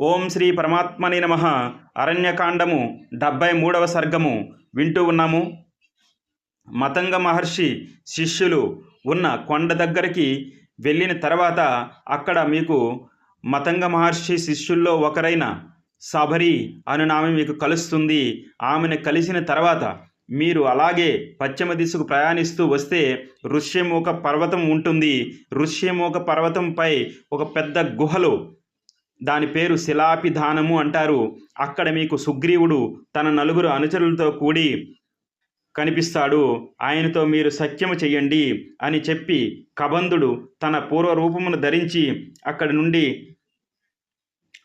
ఓం శ్రీ పరమాత్మని నమ. అరణ్యకాండము డెబ్బై మూడవ సర్గము. వింటూ ఉన్నాము? మతంగ మహర్షి శిష్యులు ఉన్న కొండ దగ్గరికి వెళ్ళిన తర్వాత అక్కడ మీకు మతంగ మహర్షి శిష్యుల్లో ఒకరైన సబరి అను ఆమె మీకు కలుస్తుంది. ఆమెను కలిసిన తర్వాత మీరు అలాగే పశ్చిమ దిశకు ప్రయాణిస్తూ వస్తే ఋష్యముఖ పర్వతం ఉంటుంది. ఋష్యముఖ పర్వతంపై ఒక పెద్ద గుహలో దాని పేరు శిలాపిధానము అంటారు. అక్కడ మీకు సుగ్రీవుడు తన నలుగురు అనుచరులతో కూడి కనిపిస్తాడు. ఆయనతో మీరు సత్యము చెయ్యండి అని చెప్పి కబంధుడు తన పూర్వ రూపమును ధరించి అక్కడి నుండి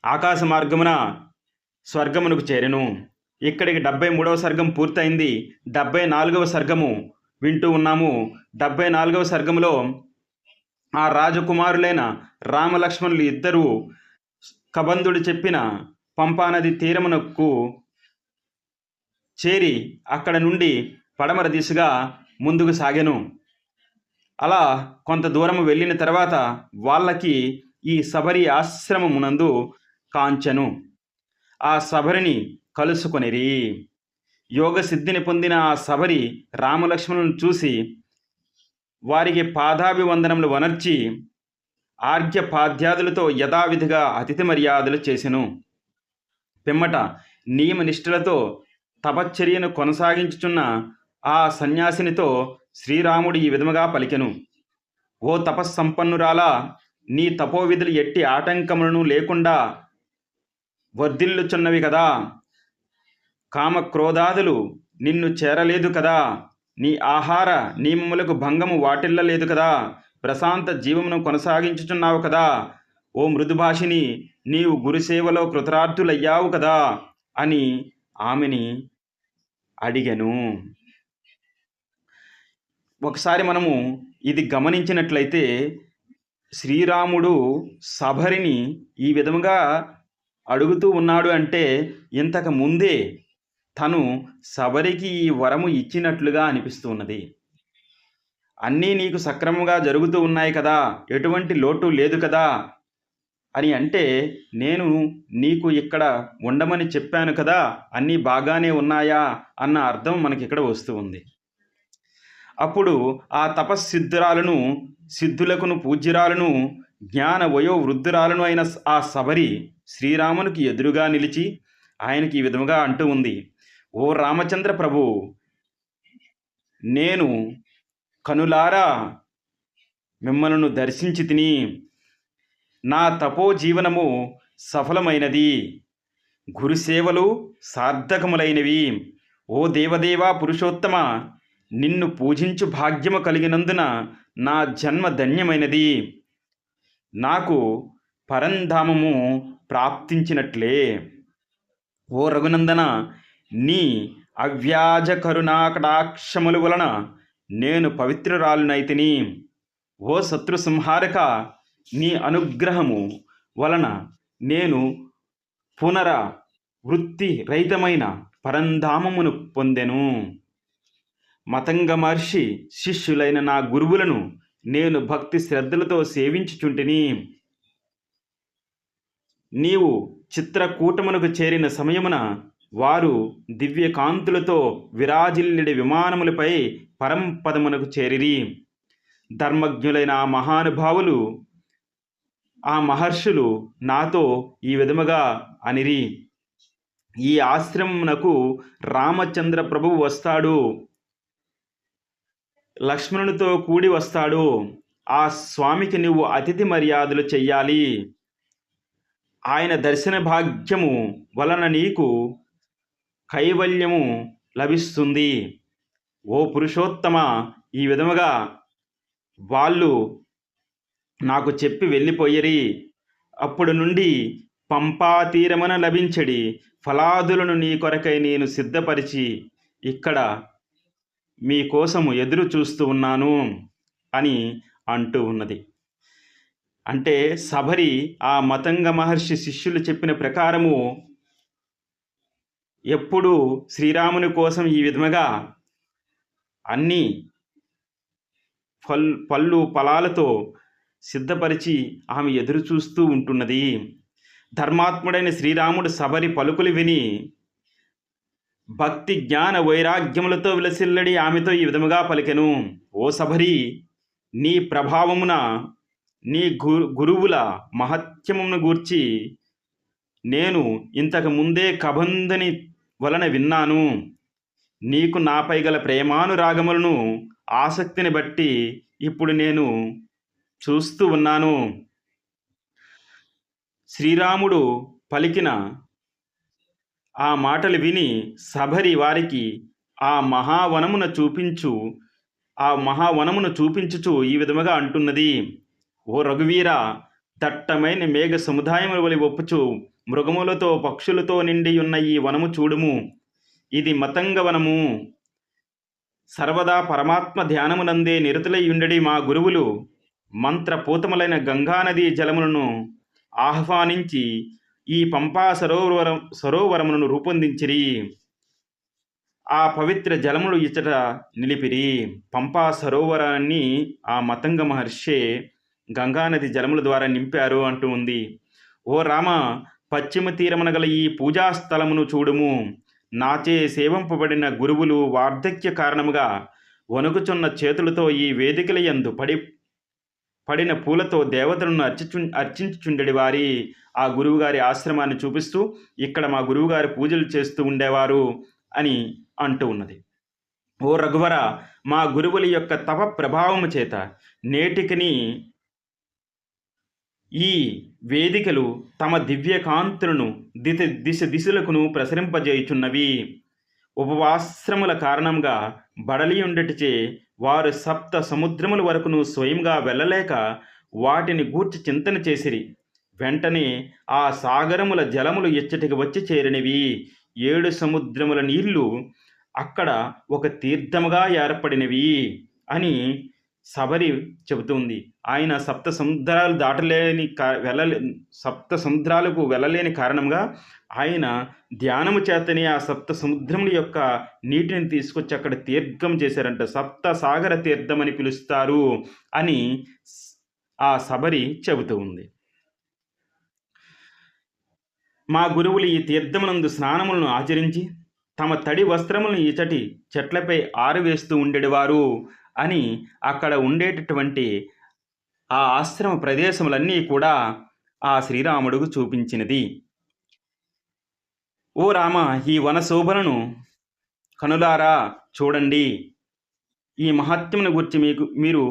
ఆకాశ మార్గమున స్వర్గమునకు చేరెను. ఇక్కడికి డెబ్బై మూడవ సర్గం పూర్తయింది. డెబ్బై నాలుగవ సర్గము వింటూ ఉన్నాము. డెబ్బై నాలుగవ సర్గంలో ఆ రాజకుమారులైన రామలక్ష్మణులు ఇద్దరూ కబంధుడు చెప్పిన పంపానది తీరమునకు చేరి అక్కడ నుండి పడమర దిశగా ముందుకు సాగెను. అలా కొంత దూరం వెళ్ళిన తర్వాత వాళ్ళకి ఈ శబరి ఆశ్రమమునందు కాంచెను. ఆ శబరిని కలుసుకొనిరి. యోగ సిద్ధిని పొందిన ఆ శబరి రామలక్ష్మణులను చూసి వారికి పాదాభివందనములు వనర్చి ఆర్ఘ్యపాధ్యాదులతో యథావిధిగా అతిథి మర్యాదలు చేసెను. పిమ్మట నియమనిష్ఠులతో తపశ్చర్యను కొనసాగించుచున్న ఆ సన్యాసినితో శ్రీరాముడు ఈ విధముగా పలికెను. ఓ తపస్సంపన్నురాలా నీ తపోవిధులు ఎట్టి ఆటంకములను లేకుండా వర్ధిల్లుచున్నవి కదా. కామక్రోధాదులు నిన్ను చేరలేదు కదా. నీ ఆహార నియమములకు భంగము వాటిల్లలేదు కదా. ప్రశాంత జీవమును కొనసాగించుచున్నావు కదా. ఓ మృదుభాషిని నీవు గురుసేవలో కృతరార్థులయ్యావు కదా అని ఆమెని అడిగను. ఒకసారి మనము ఇది గమనించినట్లయితే శ్రీరాముడు సభరిని ఈ విధముగా అడుగుతూ ఉన్నాడు అంటే ఇంతకు ముందే తను సబరికి ఈ వరము ఇచ్చినట్లుగా అనిపిస్తున్నది అన్నీ నీకు సక్రమంగా జరుగుతూ ఉన్నాయి కదా. ఎటువంటి లోటు లేదు కదా. అని అంటే నేను నీకు ఇక్కడ ఉండమని చెప్పాను కదా. అన్నీ బాగానే ఉన్నాయా? అన్న అర్థం మనకి ఇక్కడ వస్తూ ఉంది. అప్పుడు ఆ తపస్సిద్ధురాలను సిద్ధులకును పూజ్యురాలను జ్ఞాన వయో వృద్ధురాలను అయిన ఆ సబరి శ్రీరామునికి ఎదురుగా నిలిచి ఆయనకి ఈ విధముగా అంటూ ఉంది. ఓ రామచంద్ర ప్రభు నేను కనులారా మిమ్మలను దర్శించి తిని నా తపో జీవనము సఫలమైనది గురుసేవలు సార్థకములైనవి. ఓ దేవదేవా పురుషోత్తమ నిన్ను పూజించు భాగ్యము కలిగినందున నా జన్మ ధన్యమైనది. నాకు పరంధామము ప్రాప్తించినట్లే. ఓ రఘునందన నీ అవ్యాజ కరుణాకటాక్షముల వలన నేను పవిత్రురాలునైతిని. ఓ శత్రు సంహారక నీ అనుగ్రహము వలన నేను పునర వృత్తి రహితమైన పరంధామమును పొందెను. మతంగ మహర్షి శిష్యులైన నా గురువులను నేను భక్తి శ్రద్ధలతో సేవించుచుంటిని. నీవు చిత్రకూటమునకు చేరిన సమయమున వారు దివ్య కాంతులతో విరాజిల్లిడి విమానములపై పరంపదమునకు చేరిరి. ధర్మజ్ఞులైన ఆ మహానుభావులు ఆ మహర్షులు నాతో ఈ విధముగా అనిరి. ఈ ఆశ్రమమునకు రామచంద్ర ప్రభువు వస్తాడు. లక్ష్మణునితో కూడి వస్తాడు. ఆ స్వామికి నువ్వు అతిథి మర్యాదలు చెయ్యాలి. ఆయన దర్శన భాగ్యము వలన నీకు కైవల్యము లభిస్తుంది. ఓ పురుషోత్తమ ఈ విధముగా వాళ్ళు నాకు చెప్పి వెళ్ళిపోయిరి. అప్పుడు నుండి పంపా తీరమున లభించడి. ఫలాదులను నీ కొరకై నేను సిద్ధపరిచి ఇక్కడ మీకోసము ఎదురు చూస్తూ ఉన్నాను అని అంటూ ఉన్నది. అంటే సబరి ఆ మతంగ మహర్షి శిష్యులు చెప్పిన ప్రకారము ఎప్పుడు శ్రీరాముని కోసం ఈ విధముగా అన్నీ పల్ పళ్ళు ఫలాలతో సిద్ధపరిచి ఆమె ఎదురు చూస్తూ ఉంటున్నది. ధర్మాత్ముడైన శ్రీరాముడు సబరి పలుకులు విని భక్తి జ్ఞాన వైరాగ్యములతో విలసిల్లడి ఆమెతో ఈ విధముగా పలికెను. ఓ సబరి నీ ప్రభావమున నీ గు గురువుల మహత్యమును గూర్చి నేను ఇంతకు ముందే కబంధని వలన విన్నాను. నీకు నాపై గల ప్రేమానురాగములను ఆసక్తిని బట్టి ఇప్పుడు నేను చూస్తూ ఉన్నాను. శ్రీరాముడు పలికిన ఆ మాటలు విని సభరి వారికి ఆ మహావనమున చూపించు ఆ మహావనమును చూపించుచు ఈ విధముగా అంటున్నది. ఓ రఘువీర దట్టమైన మేఘ సముదాయముల వలి ఒప్పుచు మృగములతో పక్షులతో నిండి ఉన్న ఈ వనము చూడుము. ఇది మతంగ వనము. సర్వదా పరమాత్మ ధ్యానమునందే నిరతులై ఉండడి మా గురువులు మంత్రపూతములైన గంగానదీ జలములను ఆహ్వానించి ఈ పంపా సరోవరం సరోవరములను రూపొందించిరి. ఆ పవిత్ర జలములు ఇచ్చట నిలిపిరి. పంపా సరోవరాన్ని ఆ మతంగ మహర్షే గంగానది జలముల ద్వారా నింపారు అంటూ ఉంది. ఓ రామ పశ్చిమ తీరమున గల ఈ పూజా స్థలమును చూడుము. నాచే సేవింపబడిన గురువులు వార్ధక్య కారణముగా వణుకుచున్న చేతులతో ఈ వేదికల యందు పడి పడిన పూలతో దేవతలను అర్చిచు అర్చించుచుండెడి వారి ఆ గురువుగారి ఆశ్రమాన్ని చూపిస్తూ ఇక్కడ మా గురువుగారి పూజలు చేస్తూ ఉండేవారు అని అంటూ ఉన్నది. ఓ రఘువర మా గురువుల యొక్క తప ప్రభావము చేత నేటికిని ఈ వేదికలు తమ దివ్యకాంతులను దిశ దిశ దిశలకును ప్రసరింపజేయుచున్నవి. ఉపవాశ్రముల కారణంగా బడలి ఉండటిచే వారు సప్త సముద్రముల వరకును స్వయంగా వెళ్ళలేక వాటిని గూర్చి చింతన చేసిరి. వెంటనే ఆ సాగరముల జలములు ఇచ్చటికి వచ్చి చేరినవి. ఏడు సముద్రముల నీళ్ళు అక్కడ ఒక తీర్థముగా ఏర్పడినవి అని సబరి చెబుతుంది. ఆయన సప్త సముద్రాలు దాటలేని కా వెళ్ళలే సప్త సముద్రాలకు వెళ్ళలేని కారణంగా ఆయన ధ్యానము చేతని ఆ సప్త సముద్రముల యొక్క నీటిని తీసుకొచ్చి అక్కడ తీర్థం చేశారంట. సప్త సాగర తీర్థం అని పిలుస్తారు అని ఆ సబరి చెబుతూ ఉంది. మా గురువులు ఈ తీర్థమునందు స్నానములను ఆచరించి తమ తడి వస్త్రములను ఇచటి చెట్లపై ఆరవేస్తూ ఉండేవారు. అని అక్కడ ఉండేటటువంటి ఆ ఆశ్రమ ప్రదేశములన్నీ కూడా ఆ శ్రీరాముడుకు చూపించినది. ఓ రామ ఈ వన శోభలను కనులారా చూడండి. ఈ మహత్యమును గురించి మీకు మీరు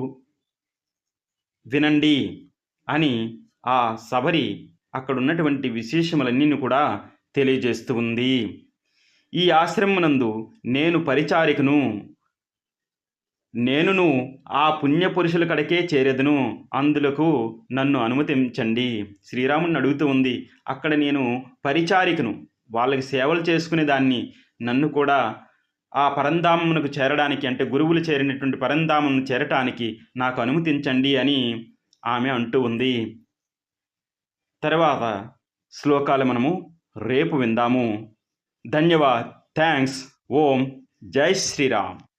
వినండి అని ఆ సబరి అక్కడ ఉన్నటువంటి విశేషములన్నీ కూడా తెలియజేస్తుంది ఈ ఆశ్రమనందు నేను పరిచారికను నేనును ఆ పుణ్యపురుషుల కడకే చేరెదను. అందులకు నన్ను అనుమతించండి. శ్రీరాముని అడుగుతూ ఉంది. అక్కడ నేను పరిచారికను. వాళ్ళకి సేవలు చేసుకునే దాన్ని నన్ను కూడా ఆ పరంధామమునకు చేరడానికి అంటే గురువులు చేరినటువంటి పరంధామను చేరటానికి నాకు అనుమతించండి అని ఆమె అంటూ ఉంది. తర్వాత శ్లోకాలు మనము రేపు విందాము. ధన్యవాద్. థ్యాంక్స్. ఓం. జై శ్రీరామ్.